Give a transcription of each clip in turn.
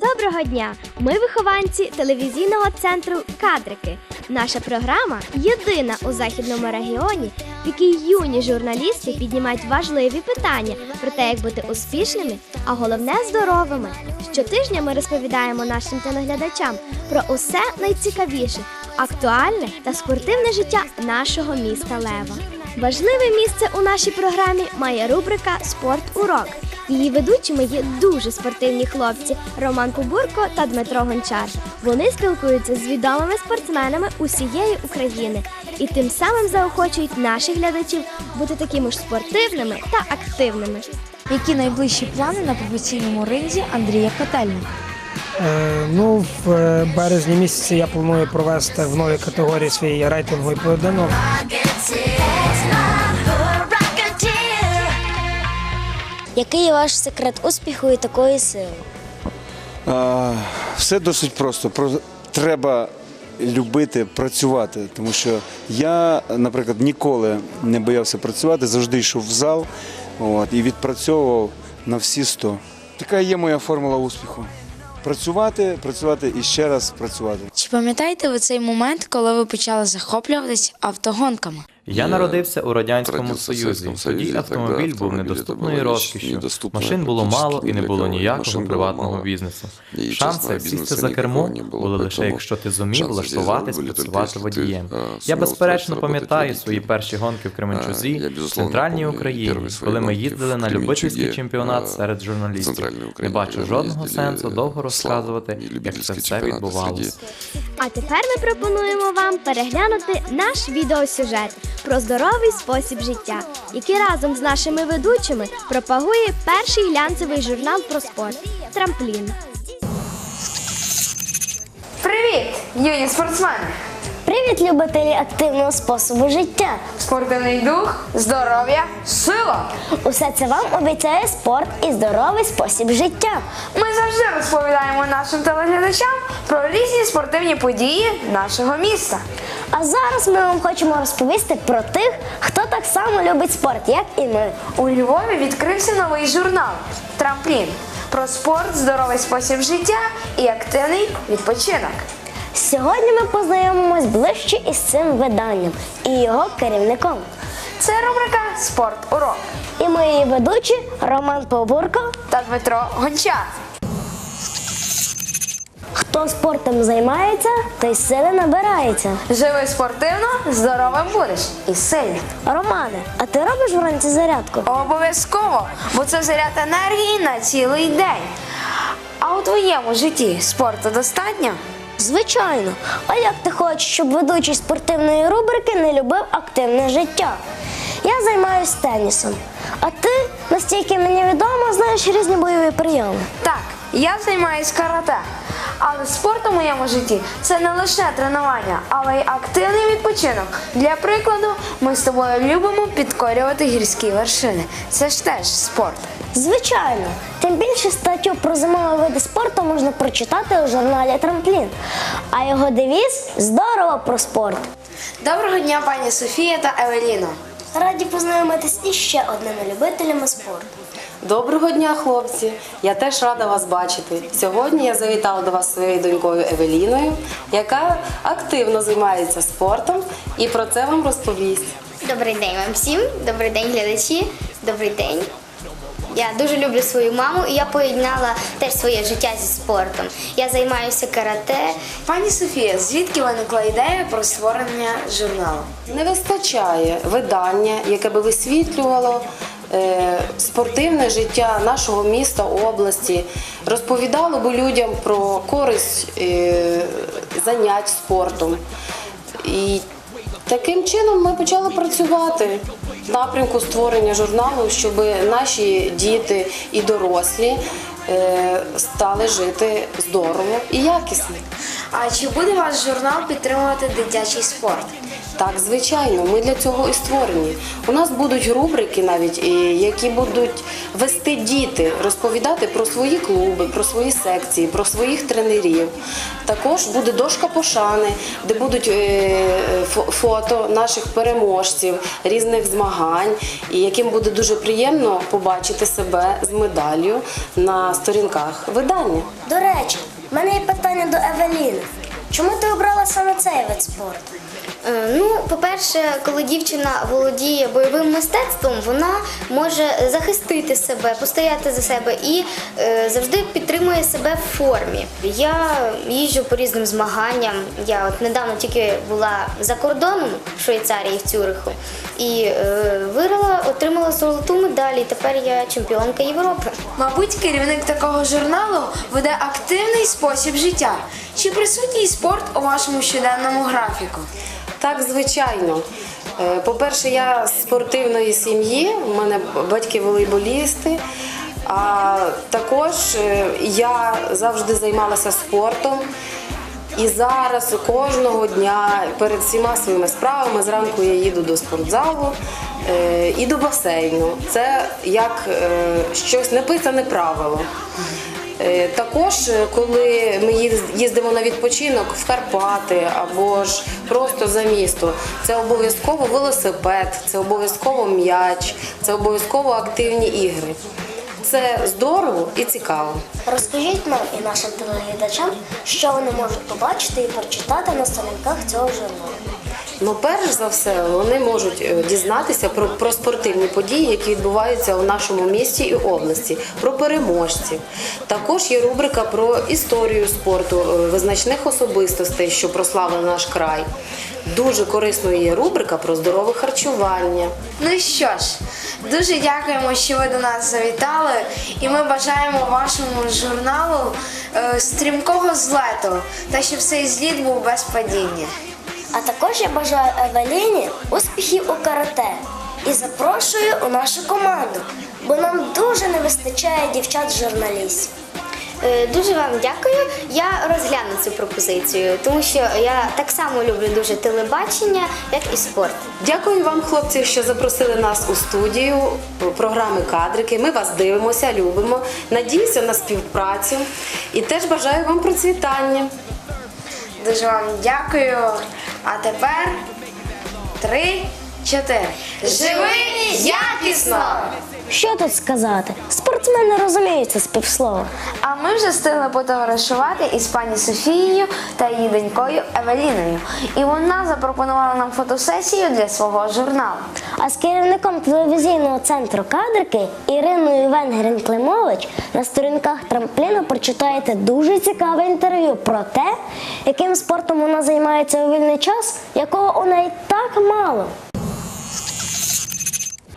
Доброго дня! Ми вихованці телевізійного центру Кадрики. Наша програма єдина у західному регіоні, в якій юні журналісти піднімають важливі питання про те, як бути успішними, а головне здоровими. Щотижня ми розповідаємо нашим телеглядачам про усе найцікавіше, актуальне та спортивне життя нашого міста Лева. Важливе місце у нашій програмі має рубрика Спорт урок. Її ведучими є дуже спортивні хлопці Роман Кубурко та Дмитро Гончар. Вони спілкуються з відомими спортсменами усієї України і тим самим заохочують наших глядачів бути такими ж спортивними та активними. Які найближчі плани на професійному ринзі Андрія Котельника? Е, Ну, в е, березні місяці я планую провести в новій категорії свій рейтинговий поєдинок. Який ваш секрет успіху і такої сили? А, все досить просто. Про- Треба любити працювати, тому що я, наприклад, ніколи не боявся працювати, завжди йшов в зал от, і відпрацьовував на всі 100. Така є моя формула успіху. Працювати, працювати і ще раз працювати. Чи пам'ятаєте ви цей момент, коли ви почали захоплюватись автогонками? Я народився у радянському родився в Союзі. Совєтському Тоді Союзі, автомобіль тоді був автомобілі недоступною були розкішю. недоступною Машин було мало і не практично було ніякої. ніякого Машин було приватного мало. бізнесу. І Шанси частного сісти бізнесу за кермо ніякого не було, були лише поэтому якщо ти зумів шанси влаштуватись здесь были только працювати если ты, водієм. е, Я сумел безперечно устроиться пам'ятаю работать свої водителем. перші гонки в Е, Кременчузі, я, в безусловно, центральній помню Україні, перші свої коли ми гонки їздили в на Кременчузі, любительський чемпіонат е, серед в журналістів. центральній Не Україні, бачу коли ми жодного їздили сенсу довго в розказувати, славу і як це любительський все чемпіонат відбувалося. А тепер ми пропонуємо вам переглянути наш відеосюжет про здоровий спосіб життя, який разом з нашими ведучими пропагує перший глянцевий журнал про спорт Трамплін. Привіт, юні спортсмени! Привіт, любителі активного способу життя! Спортивний дух, здоров'я, сила! Усе це вам обіцяє спорт і здоровий спосіб життя. Ми завжди розповідаємо нашим телеглядачам про різні спортивні події нашого міста. А зараз ми вам хочемо розповісти про тих, хто так само любить спорт, як і ми. У Львові відкрився новий журнал Трамплін про спорт, здоровий спосіб життя і активний відпочинок. Сьогодні ми познайомимось ближче із цим виданням і його керівником. Це рубрика Спорт урок І мої ведучі Роман Побурко. та Дмитро Гончар. Хто спортом займається, той сили набирається. Живи спортивно, здоровим будеш і сильним. Романе, а ти робиш вранці зарядку? Обов'язково, бо це заряд енергії на цілий день. А у твоєму житті спорту достатньо? Звичайно. А як ти хочеш, щоб ведучий спортивної рубрики не любив активне життя? Я займаюся тенісом. А ти, настільки мені відомо, знаєш різні бойові прийоми. Так, я займаюся карате. Але спорт у моєму житті це не лише тренування, але й активний відпочинок. Для прикладу, ми з тобою любимо підкорювати гірські вершини. Це ж теж спорт. Звичайно, тим більше статтю про зимові види спорту можна прочитати у журналі Трамплін. А його девіз здорово про спорт. Доброго дня, пані Софія та Евеліно. Раді познайомитись із ще одними любителями спорту. Доброго дня, хлопці! Я теж рада вас бачити. Сьогодні я завітала до вас своєю донькою Евеліною, яка активно займається спортом і про це вам розповість. Добрий день вам всім, добрий день, глядачі, добрий день. Я дуже люблю свою маму і я поєднала теж своє життя зі спортом. Я займаюся карате. Пані Софія, звідки виникла ідея про створення журналу? Не вистачає видання, яке би висвітлювало е, спортивне життя нашого міста, області, розповідало би людям про користь е, занять спортом. І таким чином ми почали працювати напрямку створення журналу, щоб наші діти і дорослі е, стали жити здорово і якісно. А чи буде ваш журнал підтримувати дитячий спорт? Так, звичайно, ми для цього і створені. У нас будуть рубрики, навіть які будуть вести діти, розповідати про свої клуби, про свої секції, про своїх тренерів. Також буде дошка пошани, де будуть е, фото наших переможців різних змагань, і яким буде дуже приємно побачити себе з медаллю на сторінках видання. До речі, мене є питання до Евеліни. Чому ти обрала саме цей вид спорту? Е, Ну, по-перше, коли дівчина володіє бойовим мистецтвом, вона може захистити себе, постояти за себе і е, завжди підтримує себе в формі. Я їжджу по різним змаганням. Я от недавно тільки була за кордоном в Швейцарії в Цюриху і е, виграла, отримала золоту медаль. І тепер я чемпіонка Європи. Мабуть, керівник такого журналу веде активний спосіб життя. Чи присутній спорт у вашому щоденному графіку? Так, звичайно. Е, По-перше, я з спортивної сім'ї, у мене батьки волейболісти. А також е, я завжди займалася спортом. І зараз кожного дня перед всіма своїми справами зранку я їду до спортзалу е, і до басейну. Це як щось неписане правило. Е, Також, е, коли ми їз- їздимо на відпочинок в Карпати або ж просто за місто, це обов'язково велосипед, це обов'язково м'яч, це обов'язково активні ігри. Це здорово і цікаво. Розкажіть нам і нашим телеглядачам, що вони можуть побачити і прочитати на сторінках цього журналу. Ну, перш за все, вони можуть е, дізнатися про, про спортивні події, які відбуваються у нашому місті і області, про переможців. Також є рубрика про історію спорту, е, визначних особистостей, що прославили наш край. Дуже корисною є рубрика про здорове харчування. Ну що ж, дуже дякуємо, що ви до нас завітали, і ми бажаємо вашому журналу е, стрімкого злету та щоб цей зліт був без падіння. А також я бажаю Евеліні успіхів у карате і запрошую у нашу команду, бо нам дуже не вистачає дівчат-журналістів. Е, Дуже вам дякую. Я розгляну цю пропозицію, тому що я так само люблю дуже телебачення, як і спорт. Дякую вам, хлопці, що запросили нас у студію програми Кадрики. Ми вас дивимося, любимо. Надіюся на співпрацю і теж бажаю вам процвітання. Дуже вам дякую. А тепер три, чотири. Живи якісно! Що тут сказати? Спортсмени розуміються з півслова. А ми вже встигли потоваришувати із пані Софією та її донькою Евеліною. І вона запропонувала нам фотосесію для свого журналу. А з керівником телевізійного центру кадрики Іриною Венгрін Климович на сторінках трампліну прочитаєте дуже цікаве інтерв'ю про те, яким спортом вона займається у вільний час, якого у неї так мало.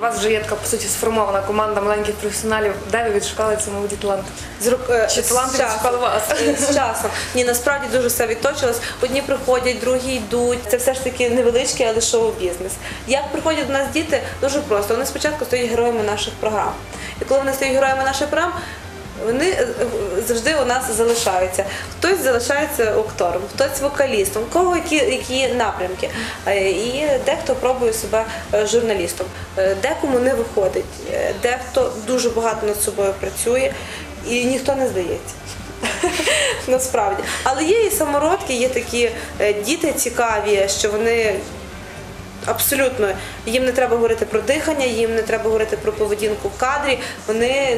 У вас вже є така по суті сформована команда маленьких професіоналів. Де ви відшукали ці молоді таланти? З рук чи таланти з відшукали вас? Е, з часом. Ні, насправді дуже все відточилось. Одні приходять, другі йдуть. Це все ж таки невеличкий, але шоу-бізнес. Як приходять до нас діти, дуже просто. Вони спочатку стають героями наших програм. І коли вони стають героями наших програм, вони е, завжди у нас залишаються. Хтось залишається актором, хтось вокалістом, кого які, які напрямки. Е, І дехто пробує себе е, журналістом, декому не виходить, дехто дуже багато над собою працює і ніхто не здається. Насправді. Але є і самородки, є такі діти цікаві, що вони абсолютно їм не треба говорити про дихання, їм не треба говорити про поведінку в кадрі. Вони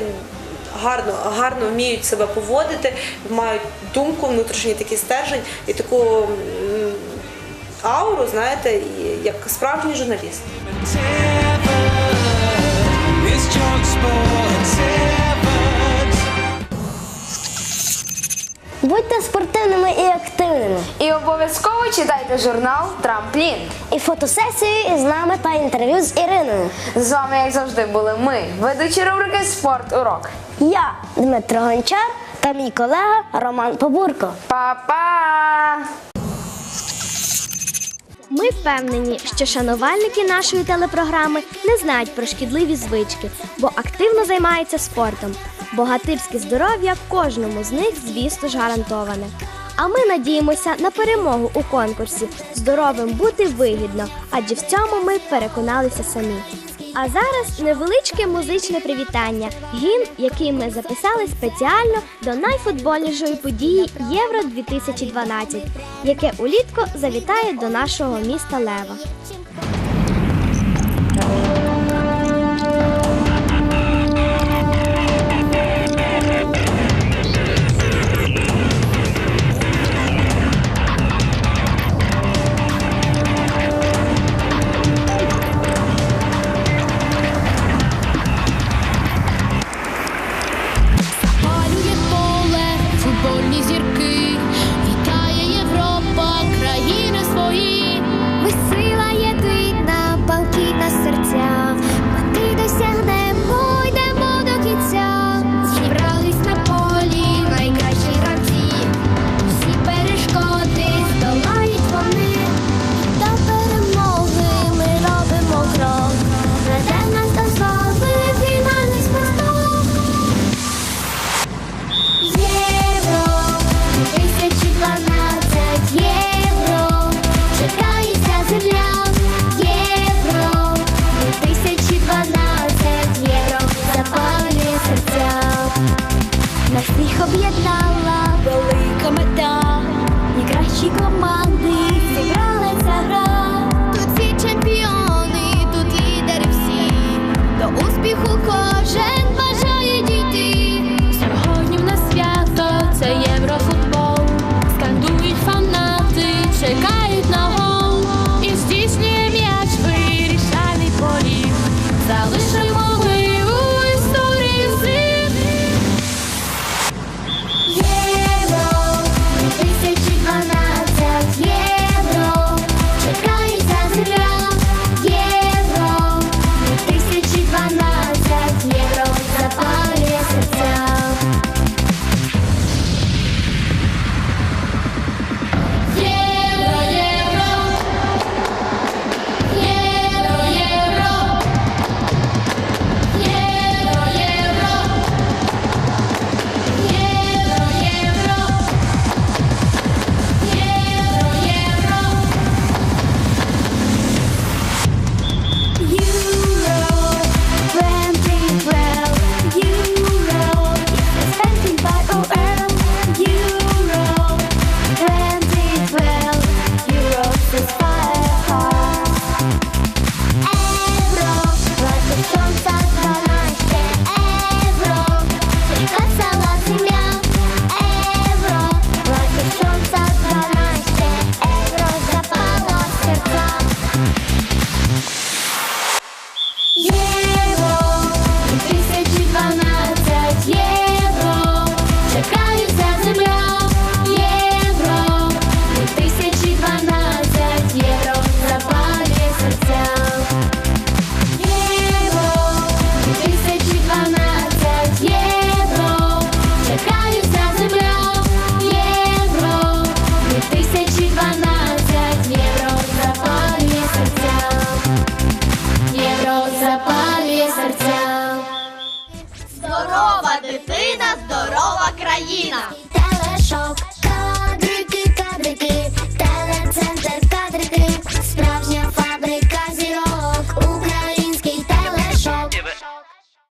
гарно, гарно вміють себе поводити, мають думку, внутрішній такий стержень і таку ауру, знаєте, як справжній журналіст. Будьте спортивними і активними. І обов'язково читайте журнал Трамплін. І фотосесію із нами та інтерв'ю з Іриною. З вами, як завжди, були ми, ведучі рубрики Спорт Урок. Я Дмитро Гончар та мій колега Роман Побурко. Па-па! Ми впевнені, що шанувальники нашої телепрограми не знають про шкідливі звички, бо активно займаються спортом. Богатирське здоров'я кожному з них, звісно ж, гарантоване. А ми надіємося на перемогу у конкурсі Здоровим бути вигідно, адже в цьому ми переконалися самі. А зараз невеличке музичне привітання, гімн, який ми записали спеціально до найфутбольнішої події Євро 2012, яке улітку завітає до нашого міста Лева.